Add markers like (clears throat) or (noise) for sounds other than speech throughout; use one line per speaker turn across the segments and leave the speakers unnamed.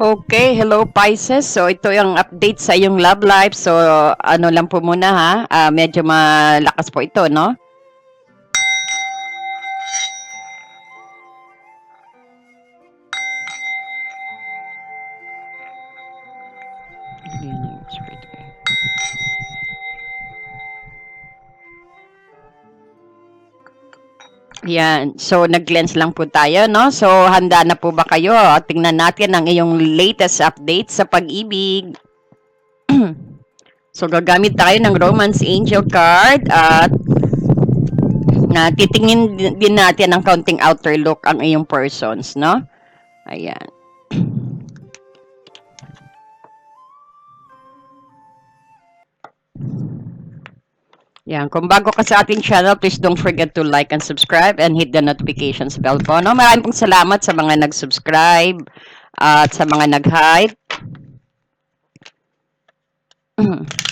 Okay, hello Pisces. So ito yung update sa iyong love life. So ano lang po muna ha, Ah, medyo malakas po ito, no? Yan. So, nag-cleanse lang po tayo, no? So, handa na po ba kayo? Tingnan natin ang iyong latest update sa pag-ibig. (clears throat) so, gagamit tayo ng Romance Angel card at na titingin din natin ang counting outer look ang iyong persons, no? Ayan. Yan. Kung bago ka sa ating channel, please don't forget to like and subscribe and hit the notifications bell po. No? Maraming pong salamat sa mga nag-subscribe at sa mga nag-hype. (clears throat)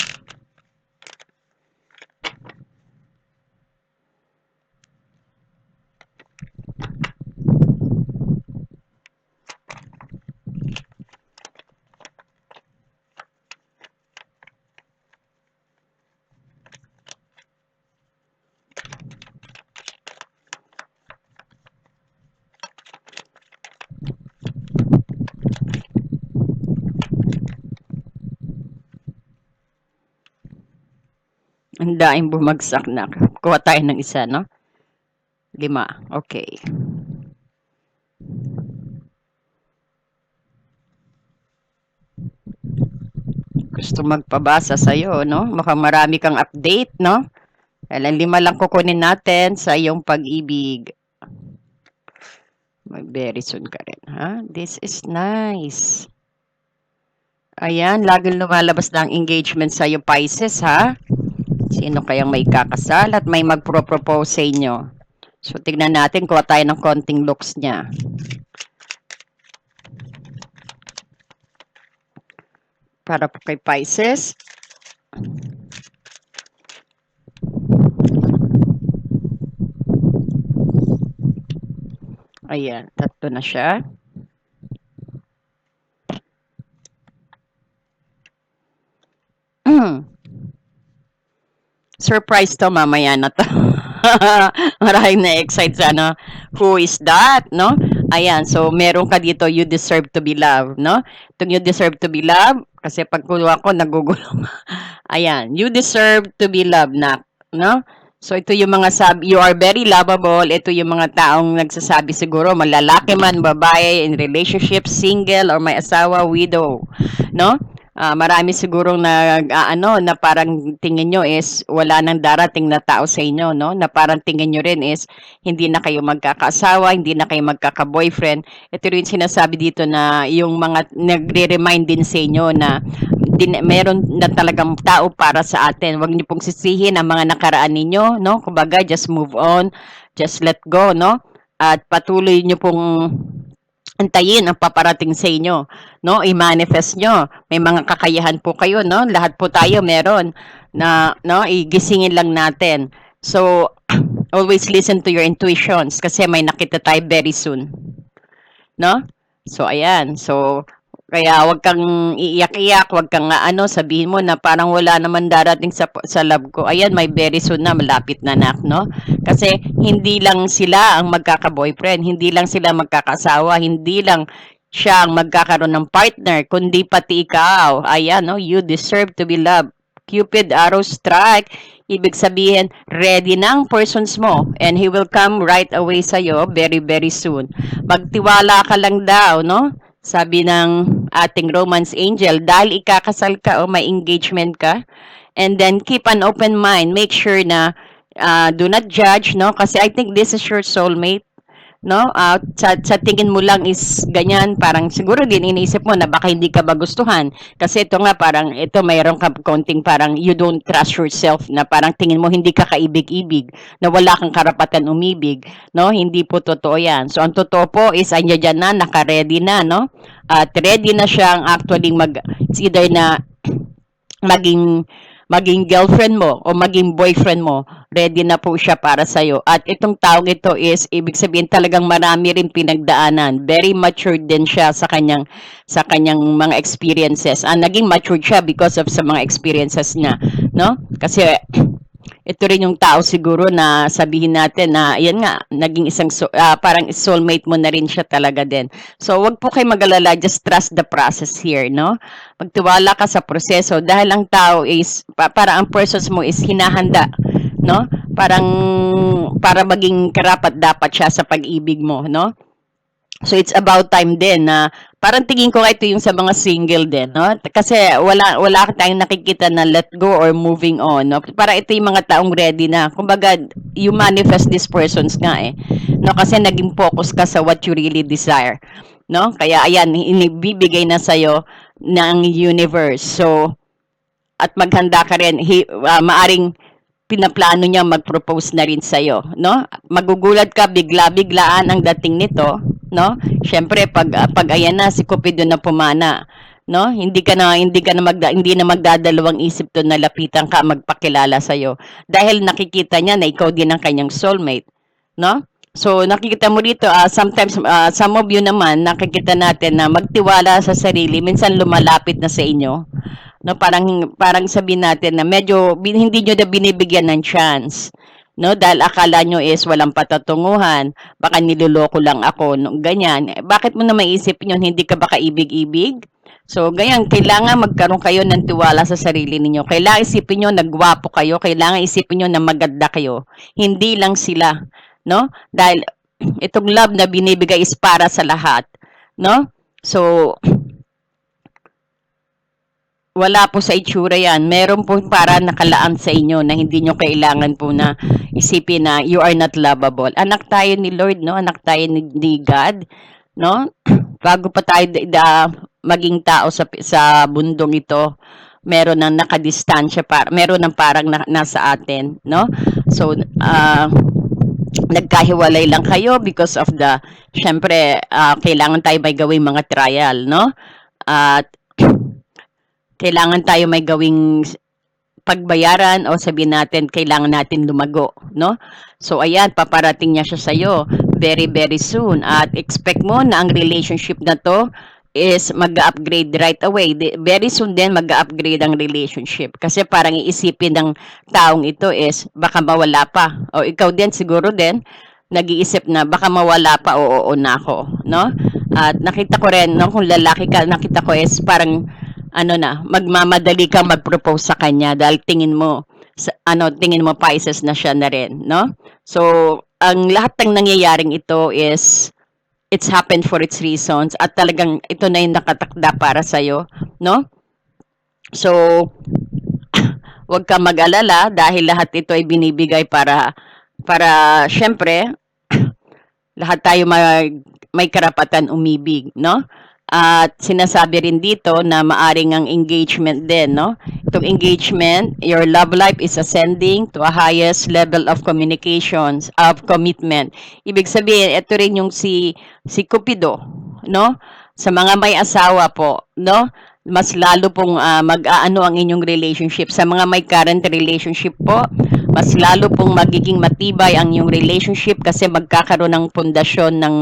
Ang daing bumagsak na. Kuha tayo ng isa, no? Lima. Okay. Gusto magpabasa sa'yo, no? Mukhang marami kang update, no? Kailan lima lang kukunin natin sa iyong pag-ibig. Very soon ka rin, ha? This is nice. Ayan, laging lumalabas na ang engagement sa iyo, Pisces, ha? Sino kayang may kakasal at may magpro-propose sa inyo? So, tignan natin, kuha tayo ng konting looks niya. Para po kay Pisces. Ayan, tatlo na siya. Mm. (clears throat) Surprise to mamaya na to. (laughs) Maraming na-excite sa ano, who is that, no? Ayan, so meron ka dito, you deserve to be loved, no? Itong you deserve to be loved, kasi pag kuha ko, nagugulong. (laughs) Ayan, you deserve to be loved, na, no? So ito yung mga sabi, you are very lovable. Ito yung mga taong nagsasabi siguro, malalaki man, babae, in relationship, single, or may asawa, widow, no? Ah, marami sigurong nag ano na parang tingin nyo is wala nang darating na tao sa inyo, no? Na parang tingin nyo rin is hindi na kayo magkakaasawa, hindi na kayo magkaka-boyfriend. Ito rin sinasabi dito na yung mga nagre-remind din sa inyo na din, meron na talagang tao para sa atin. Huwag niyo pong sisihin ang mga nakaraan ninyo, no? Kumbaga, just move on, just let go, no? At patuloy niyo pong antayin ang paparating sa inyo, no? I-manifest nyo. May mga kakayahan po kayo, no? Lahat po tayo meron na, no? Igisingin lang natin. So, (clears throat) always listen to your intuitions kasi may nakita tayo very soon. No? So, ayan. So, kaya wag kang iiyak-iyak, wag kang ano, sabihin mo na parang wala naman darating sa sa love ko. Ayan, may very soon na, malapit na nak, no? Kasi hindi lang sila ang magkaka-boyfriend, hindi lang sila magkakasawa, hindi lang siya ang magkakaroon ng partner, kundi pati ikaw. Ayan, no? You deserve to be loved. Cupid arrow strike. Ibig sabihin, ready na ang persons mo and he will come right away sa'yo very, very soon. Magtiwala ka lang daw, no? Sabi ng ating romance angel, dahil ikakasal ka o may engagement ka, and then keep an open mind. Make sure na uh, do not judge, no? Kasi I think this is your soulmate, no? Uh, sa, sa tingin mo lang is ganyan, parang siguro din iniisip mo na baka hindi ka bagustuhan. Kasi ito nga parang, ito mayroon ka konting parang you don't trust yourself na parang tingin mo hindi ka kaibig-ibig, na wala kang karapatan umibig, no? Hindi po totoo yan. So, ang totoo po is, anya dyan na, naka-ready na, no? At ready na siyang actually mag, either na (clears throat) maging maging girlfriend mo o maging boyfriend mo, ready na po siya para sa'yo. At itong taong ito is, ibig sabihin talagang marami rin pinagdaanan. Very matured din siya sa kanyang, sa kanyang mga experiences. Ah, naging matured siya because of sa mga experiences niya. No? Kasi, ito rin yung tao siguro na sabihin natin na yan nga naging isang ah, parang soulmate mo na rin siya talaga din. So wag po kayo mag-alala, just trust the process here, no? Magtiwala ka sa proseso dahil ang tao is pa, para ang persons mo is hinahanda, no? Parang para maging karapat dapat siya sa pag-ibig mo, no? So it's about time din na parang tingin ko ito yung sa mga single din, no? Kasi wala wala tayong nakikita na let go or moving on, no? Para ito yung mga taong ready na. Kumbaga, you manifest these persons nga eh. No, kasi naging focus ka sa what you really desire, no? Kaya ayan, inibibigay na sa ng universe. So at maghanda ka rin, hi, ah, maaring pinaplano niya mag-propose na rin sa'yo, no? Magugulat ka, bigla-biglaan ang dating nito, no? Syempre, pag, pag ayan na, si Cupido na pumana, no? Hindi ka na, hindi ka na magda, hindi na magdadalawang isip to na lapitan ka, magpakilala sa'yo. Dahil nakikita niya na ikaw din ang kanyang soulmate, no? So, nakikita mo dito, ah, sometimes, ah, some of you naman, nakikita natin na magtiwala sa sarili, minsan lumalapit na sa inyo, no parang parang sabihin natin na medyo hindi nyo na binibigyan ng chance no? Dahil akala nyo is walang patatunguhan baka niloloko lang ako no, ganyan. Eh, bakit mo na maisip yun? Hindi ka ba kaibig-ibig? So ganyan. Kailangan magkaroon kayo ng tiwala sa sarili ninyo. Kailangan isipin nyo na gwapo kayo. Kailangan isipin nyo na maganda kayo. Hindi lang sila no? Dahil (clears throat) itong love na binibigay is para sa lahat no? So wala po sa itsura yan. Meron po para nakalaan sa inyo na hindi nyo kailangan po na isipin na you are not lovable. Anak tayo ni Lord, no? Anak tayo ni, ni God, no? (clears throat) Bago pa tayo da, maging tao sa, sa bundong ito, meron ng nakadistansya, para, meron ng parang na, nasa atin, no? So, ah, nagkahiwalay lang kayo because of the, syempre, ah, kailangan tayo may gawing mga trial, no? At kailangan tayo may gawing pagbayaran o sabihin natin kailangan natin lumago, no? So ayan, paparating niya siya sa iyo very very soon at expect mo na ang relationship na to is mag-upgrade right away. Very soon din mag-upgrade ang relationship kasi parang iisipin ng taong ito is baka mawala pa. O ikaw din siguro din nag-iisip na baka mawala pa o oo na ako, no? At nakita ko rin no kung lalaki ka, nakita ko is parang ano na, magmamadali kang mag-propose sa kanya dahil tingin mo, sa, ano, tingin mo Pisces na siya na rin, no? So, ang lahat ng nangyayaring ito is, it's happened for its reasons at talagang ito na yung nakatakda para sa'yo, no? So, (laughs) huwag ka mag-alala dahil lahat ito ay binibigay para, para, syempre, (clears throat) lahat tayo may, may karapatan umibig, no? At sinasabi rin dito na maaring ang engagement din, no? Itong engagement, your love life is ascending to a highest level of communications, of commitment. Ibig sabihin, ito rin yung si, si Cupido, no? Sa mga may asawa po, no? Mas lalo pong ah, mag-aano ang inyong relationship. Sa mga may current relationship po, mas lalo pong magiging matibay ang inyong relationship kasi magkakaroon ng pundasyon ng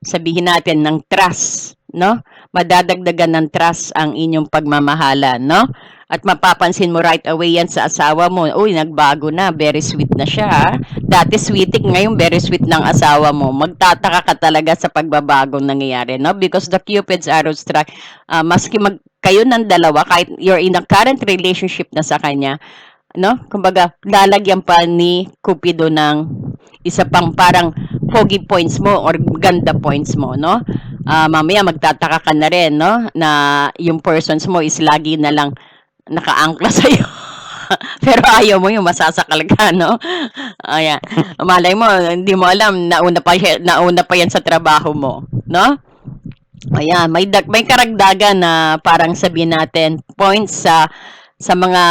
sabihin natin ng trust, no? Madadagdagan ng trust ang inyong pagmamahalan, no? At mapapansin mo right away yan sa asawa mo, uy, nagbago na, very sweet na siya. ha? Dati sweetik, ngayon very sweet ng asawa mo. Magtataka ka talaga sa pagbabagong nangyayari, no? Because the Cupid's arrow strike, ah, maski mag kayo ng dalawa, kahit you're in a current relationship na sa kanya, no? Kumbaga, lalagyan pa ni Cupido ng isa pang parang pogi points mo or ganda points mo, no? Ah, mamaya magtataka ka na rin, no? Na yung persons mo is lagi na lang nakaangkla (laughs) sa iyo. Pero ayaw mo yung masasakal ka, no? Ayan. Malay mo, hindi mo alam, nauna pa, nauna pa yan sa trabaho mo, no? Ayan, may, may karagdagan na parang sabihin natin, points sa sa mga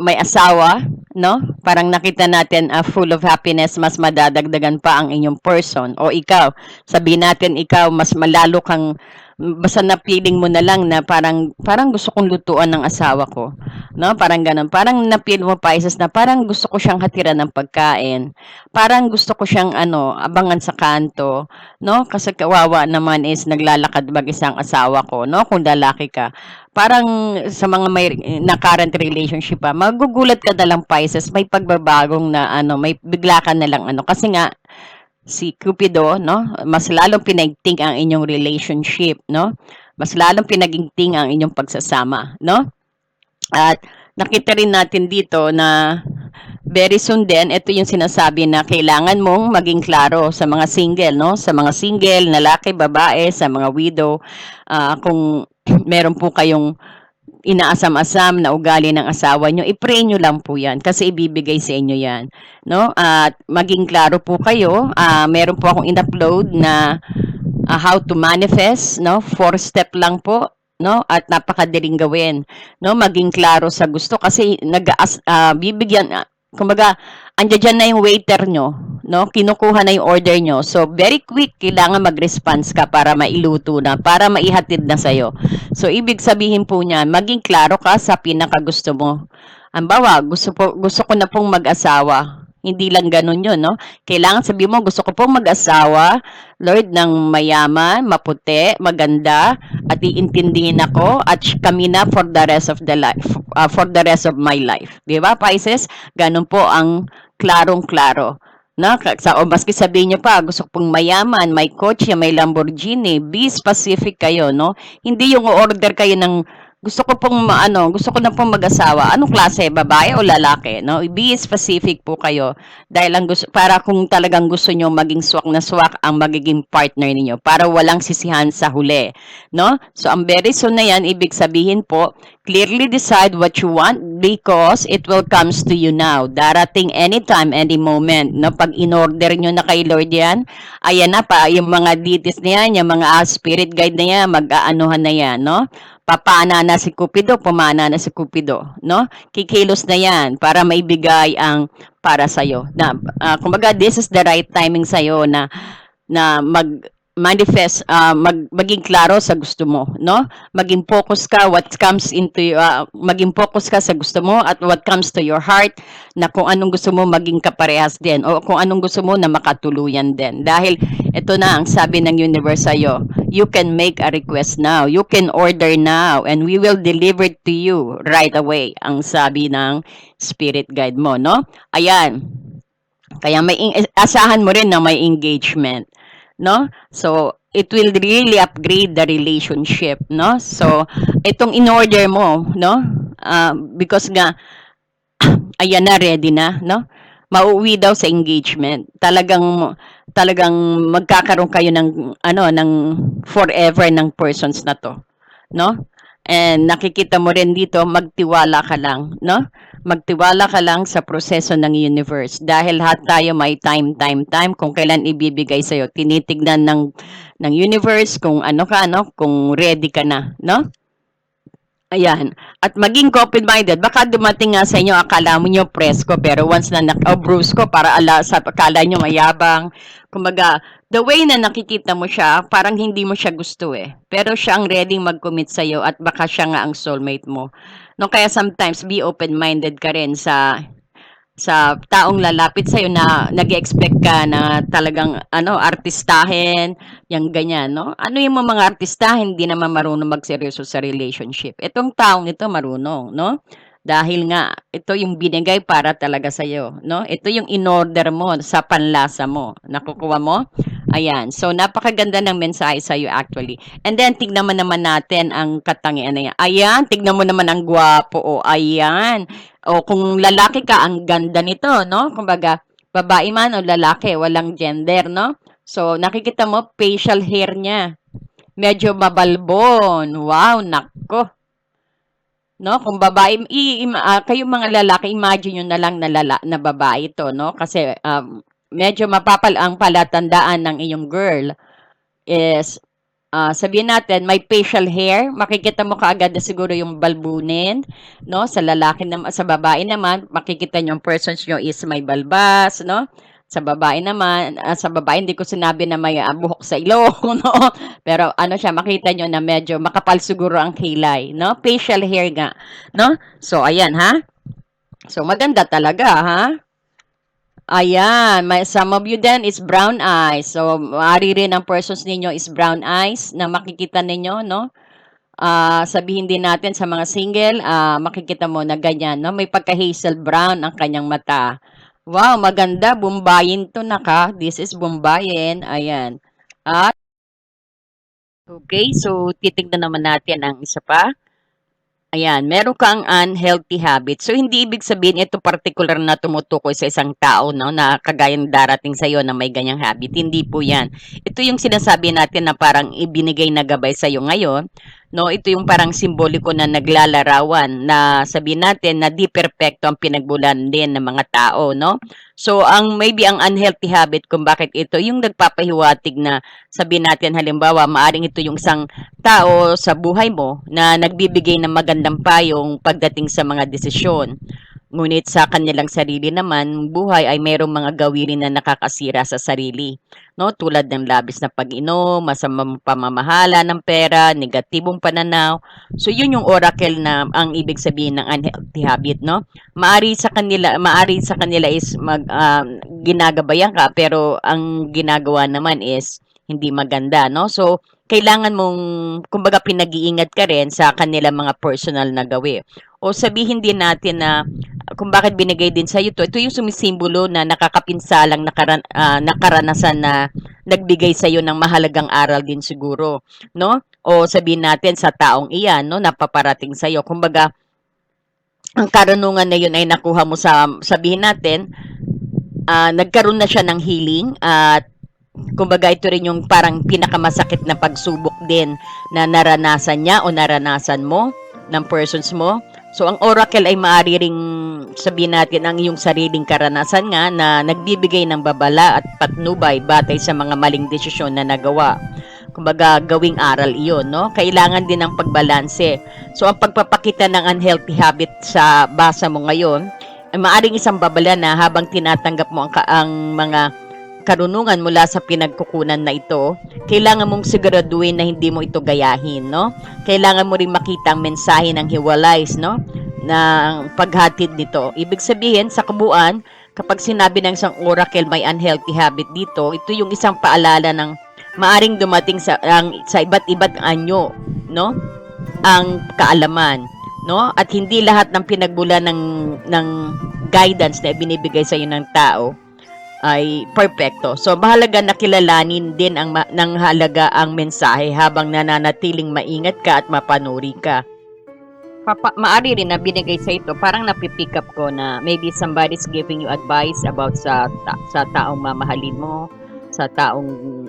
may asawa, no? Parang nakita natin ah, full of happiness, mas madadagdagan pa ang inyong person. O ikaw, sabihin natin ikaw, mas malalo kang, basta na feeling mo na lang na parang, parang gusto kong lutuan ng asawa ko. No? Parang ganun. Parang na-feel mo, Pisces, na parang gusto ko siyang hatiran ng pagkain. Parang gusto ko siyang ano, abangan sa kanto. No? Kasi kawawa naman is naglalakad mag isang asawa ko, no? Kung lalaki ka parang sa mga may na current relationship pa, magugulat ka na lang Pisces, may pagbabagong na ano, may bigla ka na lang ano kasi nga si Cupido, no? Mas lalong pinagting ang inyong relationship, no? Mas lalong pinagingting ang inyong pagsasama, no? At nakita rin natin dito na very soon din, ito yung sinasabi na kailangan mong maging klaro sa mga single, no? Sa mga single, lalaki, babae, sa mga widow, ah, kung meron po kayong inaasam-asam na ugali ng asawa nyo, i-pray nyo lang po yan kasi ibibigay sa inyo yan. No? At maging klaro po kayo, ah, meron po akong in-upload na ah, how to manifest, no? Four step lang po, no? At napakadaling gawin, no? Maging klaro sa gusto kasi nag ah, bibigyan ah, kumbaga andiyan na yung waiter nyo, no? Kinukuha na yung order nyo. So, very quick, kailangan mag-response ka para mailuto na, para maihatid na sa'yo. So, ibig sabihin po niya, maging klaro ka sa pinakagusto mo. Ang bawa, gusto, po, gusto ko na pong mag-asawa. Hindi lang ganun yun, no? Kailangan sabi mo, gusto ko pong mag-asawa, Lord, ng mayaman, maputi, maganda, at iintindihin ako, at kami na for the rest of the life, uh, for the rest of my life. Di ba, Pisces? Ganun po ang klarong-klaro. Na, sa, o maski sabihin nyo pa, gusto pong mayaman, may kotse, may Lamborghini, be specific kayo, no? Hindi yung order kayo ng gusto ko pong ano, gusto ko na pong mag-asawa. Anong klase, babae o lalaki, no? Be specific po kayo dahil ang gusto para kung talagang gusto niyo maging swak na swak ang magiging partner ninyo para walang sisihan sa huli, no? So ang very soon na yan ibig sabihin po, clearly decide what you want because it will comes to you now. Darating anytime, any moment, no? Pag in-order nyo na kay Lord yan, ayan na pa, yung mga deities na yan, yung mga ah, spirit guide na yan, mag-aanuhan na yan, no? Papana na si Cupido, pumana na si Cupido, no? Kikilos na 'yan para maibigay ang para sa iyo. Na ah, kumbaga this is the right timing sa iyo na na mag manifest ah, mag maging klaro sa gusto mo no? Maging focus ka what comes into ah, maging focus ka sa gusto mo at what comes to your heart na kung anong gusto mo maging kaparehas din o kung anong gusto mo na makatuluyan din. Dahil ito na ang sabi ng universe sa'yo you can make a request now. You can order now and we will deliver to you right away ang sabi ng spirit guide mo no? Ayan. Kaya may asahan mo rin na may engagement no? So, it will really upgrade the relationship, no? So, itong in-order mo, no? Ah, because nga, (coughs) ayan na, ready na, no? Mauwi daw sa engagement. Talagang, talagang magkakaroon kayo ng, ano, ng forever ng persons na to, no? And nakikita mo rin dito, magtiwala ka lang, no? Magtiwala ka lang sa proseso ng universe. Dahil lahat tayo may time, time, time kung kailan ibibigay sa'yo. Tinitignan ng, ng universe kung ano ka, no? Kung ready ka na, no? Ayan. At maging open-minded. Baka dumating nga sa inyo, akala mo nyo presko, pero once na naka-brusco, para ala, sa akala nyo mayabang. Kumaga, the way na nakikita mo siya, parang hindi mo siya gusto eh. Pero siya ang ready mag-commit sa'yo at baka siya nga ang soulmate mo. No, kaya sometimes be open-minded ka rin sa sa taong lalapit sa'yo na nag-expect ka na talagang ano, artistahin, yung ganyan, no? Ano yung mga artistahin, hindi naman marunong magseryoso sa relationship. Itong taong ito marunong, no? Dahil nga, ito yung binigay para talaga sa'yo, no? Ito yung in-order mo sa panlasa mo. Nakukuha mo? Ayan. So, napakaganda ng mensahe sa'yo actually. And then, tignan mo naman natin ang katangian na yan. Ayan, tignan mo naman ang gwapo. O, ayan. O, kung lalaki ka, ang ganda nito, no? Kumbaga, babae man o lalaki, walang gender, no? So, nakikita mo, facial hair niya. Medyo mabalbon. Wow, nako. No, kung babae, i, im, ah, kayong mga lalaki, imagine nyo na lang na, lala, na babae to, no? Kasi um, medyo mapapal ang palatandaan ng iyong girl is ah, sabihin natin may facial hair, makikita mo kaagad na siguro yung balbunin, no? Sa lalaki naman, sa babae naman, makikita niyo yung persons niyo is may balbas, no? Sa babae naman, ah, sa babae hindi ko sinabi na may ah, buhok sa ilong, (laughs) no? Pero ano siya, makita niyo na medyo makapal siguro ang kilay, no? Facial hair nga, no? So ayan ha. So maganda talaga ha. Ayan, may some of you then is brown eyes. So, maaari rin ang persons ninyo is brown eyes na makikita ninyo, no? Ah, sabihin din natin sa mga single, ah, makikita mo na ganyan, no? May pagka-hazel brown ang kanyang mata. Wow, maganda. Bumbayin to naka. This is Bumbayin. Ayan. At, okay, so titignan naman natin ang isa pa. Ayan, meron kang unhealthy habit. So, hindi ibig sabihin ito particular na tumutukoy sa isang tao, no, na kagaya ng darating sa iyo na may ganyang habit. Hindi po yan. Ito yung sinasabi natin na parang ibinigay na gabay sa iyo ngayon. No, ito yung parang simboliko na naglalarawan na sabihin natin na di perpekto ang pinagbulan din ng mga tao, no? So, ang maybe ang unhealthy habit kung bakit ito, yung nagpapahiwatig na sabihin natin halimbawa, maaring ito yung isang tao sa buhay mo na nagbibigay ng magandang payong pagdating sa mga desisyon. Ngunit sa kanilang sarili naman, buhay ay mayroong mga gawin na nakakasira sa sarili. No? Tulad ng labis na pag-inom, masamang pamamahala ng pera, negatibong pananaw. So yun yung oracle na ang ibig sabihin ng unhealthy habit, no? Maari sa kanila, maari sa kanila is mag um, ginagabayan ka pero ang ginagawa naman is hindi maganda, no? So kailangan mong kumbaga pinag-iingat ka rin sa kanila mga personal na gawi. O sabihin din natin na kung bakit binigay din sa ito, ito yung sumisimbolo na nakakapinsalang nakaran, ah, nakaranasan na nagbigay sa iyo ng mahalagang aral din siguro, no? O sabihin natin sa taong iyan, no, napaparating sa iyo. Kumbaga, ang karunungan na yun ay nakuha mo sa, sabihin natin, ah, nagkaroon na siya ng healing at kumbaga ito rin yung parang pinakamasakit na pagsubok din na naranasan niya o naranasan mo ng persons mo. So, ang oracle ay maaari ring sabihin natin ang iyong sariling karanasan nga na nagbibigay ng babala at patnubay batay sa mga maling desisyon na nagawa. Kumbaga, gawing aral iyon, no? Kailangan din ng pagbalanse. So, ang pagpapakita ng unhealthy habit sa basa mo ngayon, ay maaring isang babala na habang tinatanggap mo ang, ang mga karunungan mula sa pinagkukunan na ito, kailangan mong siguraduhin na hindi mo ito gayahin, no? Kailangan mo rin makita ang mensahe ng hiwalays, no? ng paghatid nito. Ibig sabihin, sa kabuuan, kapag sinabi ng isang oracle may unhealthy habit dito, ito yung isang paalala ng maaring dumating sa ang, sa iba't iba't anyo, no? Ang kaalaman, no? At hindi lahat ng pinagbulan ng ng guidance na binibigay sa iyo ng tao ay perpekto. So, mahalaga na kilalanin din ang ng halaga ang mensahe habang nananatiling maingat ka at mapanuri ka. Papa, maari rin na binigay sa ito, parang napipick up ko na maybe somebody's giving you advice about sa, ta- sa taong mamahalin mo, sa taong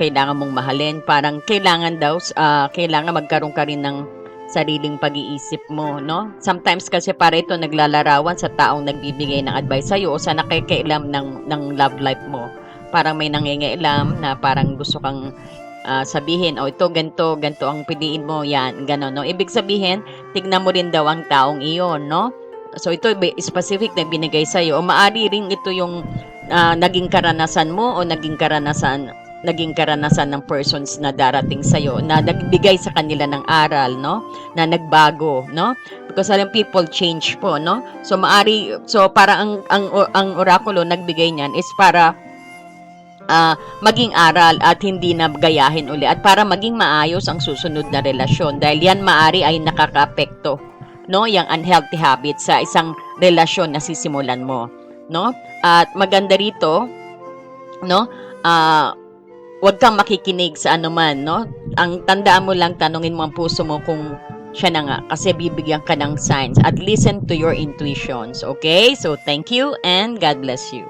kailangan mong mahalin. Parang kailangan daw, ah, kailangan magkaroon ka rin ng sariling pag-iisip mo, no? Sometimes kasi para ito naglalarawan sa taong nagbibigay ng advice sa'yo o sa nakikailam ng, ng love life mo. Parang may nangingailam na parang gusto kang ah, sabihin, o ito, ganito, ganito ang piliin mo, yan, gano'n, no? Ibig sabihin, tignan mo rin daw ang taong iyon, no? So, ito specific na binigay sa'yo. O maari rin ito yung ah, naging karanasan mo o naging karanasan naging karanasan ng persons na darating sa iyo na nagbigay sa kanila ng aral no? Na nagbago no? Because alam people change po no? So maari so para ang ang ang orakulo nagbigay niyan is para ah, maging aral at hindi na gayahin uli at para maging maayos ang susunod na relasyon. Dahil yan maari ay nakakaapekto no? Yung unhealthy habits sa isang relasyon na sisimulan mo no? At maganda rito no? Ah Huwag kang makikinig sa anuman, no? Ang tandaan mo lang, tanungin mo ang puso mo kung siya na nga kasi bibigyan ka ng signs at listen to your intuitions, okay? So, thank you and God bless you.